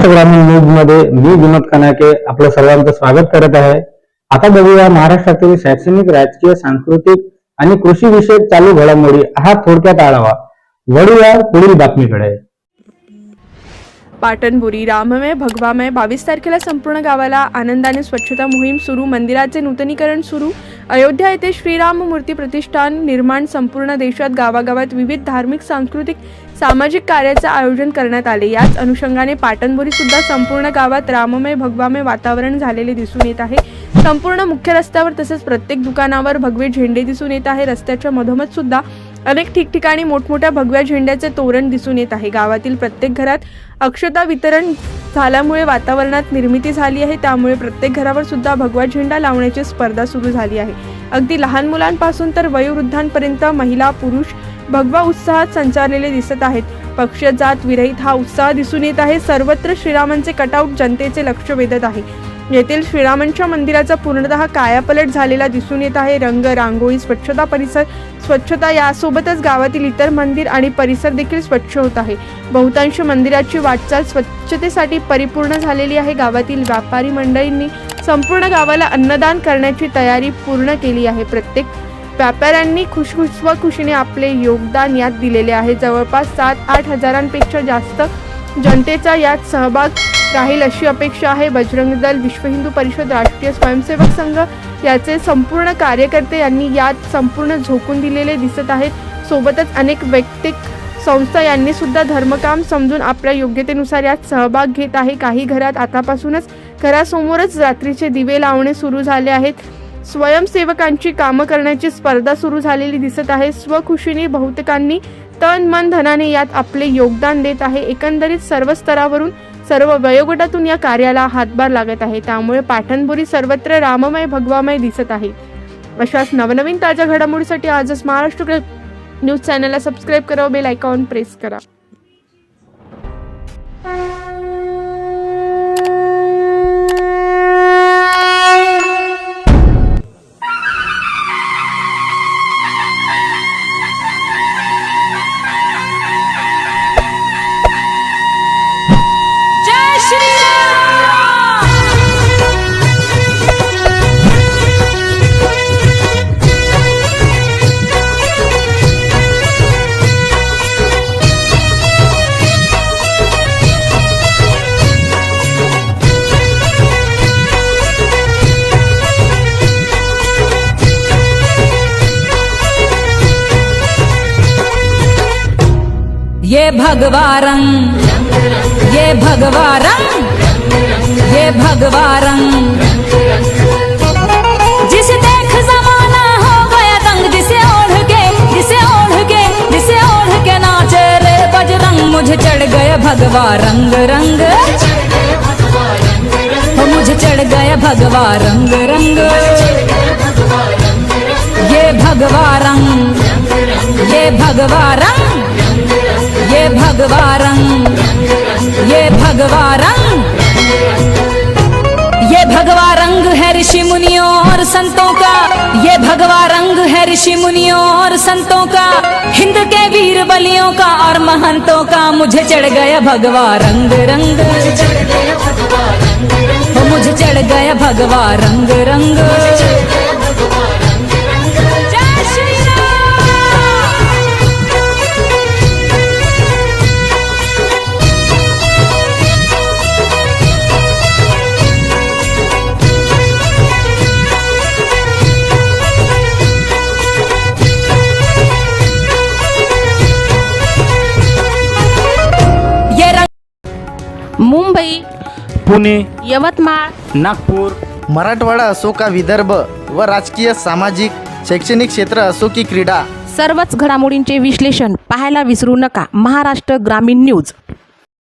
महाराष्ट्र ग्रामीण न्यूजमध्ये मी विनोद कनाके आपलं सर्वांचं स्वागत करत आहे. आता बघूया महाराष्ट्रातील शैक्षणिक राजकीय सांस्कृतिक आणि कृषी विषयक चालू घडामोडी. हा थोडक्यात आढावा. वळूया पुढील बातमीकडे. पाटणपुरी राममय भगवामय बावीस तारखेला संपूर्ण गावाला आनंदाने स्वच्छता मोहीम सुरू मंदिराचे नूतनीकरण सुरू. अयोध्या येथे श्रीराम मूर्ती प्रतिष्ठान निर्माण संपूर्ण देशात गावागावात विविध धार्मिक सांस्कृतिक सामाजिक कार्याचे आयोजन करण्यात आले. याच अनुषंगाने पाटणबोरी सुद्धा संपूर्ण गावात राममय भगवामय वातावरण झालेले दिसून येत आहे. संपूर्ण मुख्य रस्त्यावर तसेच प्रत्येक दुकानावर भगवे झेंडे दिसून येत आहे. रस्त्याच्या मधोमध सुद्धा अनेक ठिकठिकाणी मोठमोठ्या भगव्या झेंड्याचे तोरण दिसून येत आहे. गावातील प्रत्येक घरात अक्षता वितरण झाल्यामुळे वातावरणात निर्मिती झाली आहे. त्यामुळे प्रत्येक घरावर सुद्धा भगवा झेंडा लावण्याची स्पर्धा सुरू झाली आहे. अगदी लहान मुलांपासून तर वयोवृद्धांपर्यंत महिला पुरुष भगवा उत्साहात संचारलेले दिसत आहेत. पक्ष जात विरहित हा उत्साह दिसून येत आहे. सर्वत्र श्रीरामांचे कटआउट जनतेचे लक्ष वेधत आहे. येथील श्रीरामांच्या मंदिराचा पूर्णतः कायापलट झालेला दिसून येत आहे. रंग रांगोळी स्वच्छता परिसर स्वच्छता यासोबतच गावातील इतर मंदिर आणि परिसर देखील स्वच्छ होत आहे. बहुतांश मंदिराची वाटचाल स्वच्छतेसाठी परिपूर्ण झालेली आहे. गावातील व्यापारी मंडळींनी संपूर्ण गावाला अन्नदान करण्याची तयारी पूर्ण केली आहे. प्रत्येक व्यापाऱ्यांनी खुशखुश व खुशीने आपले योगदान यात दिलेले आहे. जवळपास सात आठ हजारांपेक्षा जास्त जनतेचा यात सहभाग राहील अशी अपेक्षा आहे. बजरंग दल विश्व हिंदू परिषद राष्ट्रीय स्वयंसेवक संघ याचे संपूर्ण कार्यकर्ते यांनी यात संपूर्ण झोकून दिलेले दिसत आहेत. सोबतच अनेक वैयक्तिक संस्था यांनी सुद्धा धर्मकाम समजून आपल्या योग्यतेनुसार यात सहभाग घेत आहे. काही घरात आतापासूनच घरासमोरच रात्रीचे दिवे लावणे सुरू झाले आहेत. स्वयंसेवकांची कामं करण्याची स्पर्धा सुरू झालेली दिसत आहे. स्वखुशीने बहुतेकांनी तन मन धनाने यात आपले योगदान देत आहे. एकंदरीत सर्व स्तरावरून सर्व वयोगटातून या कार्याला हातभार लागत आहे. त्यामुळे पाठणपुरी सर्वत्र राममय भगवामय दिसत आहे. अशाच नवनवीन ताज्या घडामोडीसाठी आजच महाराष्ट्र न्यूज चॅनलला सबस्क्राईब करा बेल आयकॉन प्रेस करा. ये भगवा रंग ये भगवा रंग ये भगवा रंग जिसे देख जमाना हो गया दंग जिसे ओढ़ के जिसे ओढ़ के जिसे ओढ़ के नाचे रे बजरंग, मुझे चढ़ गया भगवा रंग। रंग मुझे चढ़ गया भगवा रंग रंग। भगवा रंग ये भगवा रंग ये भगवा रंग ये भगवा रंग ये भगवा रंग है ऋषि मुनियों और संतों का। ये भगवा रंग है ऋषि मुनियों और संतों का। हिंद के वीर बलियों का और महंतों का। मुझे चढ़ गया भगवा रंग। रंग मुझे चढ़ गया भगवा रंग रंग। मुंबई पुणे यवतमाळ नागपूर मराठवाडा असो का विदर्भ व राजकीय सामाजिक शैक्षणिक क्षेत्र असो की क्रीडा. सर्वच घडामोडींचे विश्लेषण पाहायला विसरू नका. महाराष्ट्र ग्रामीण न्यूज.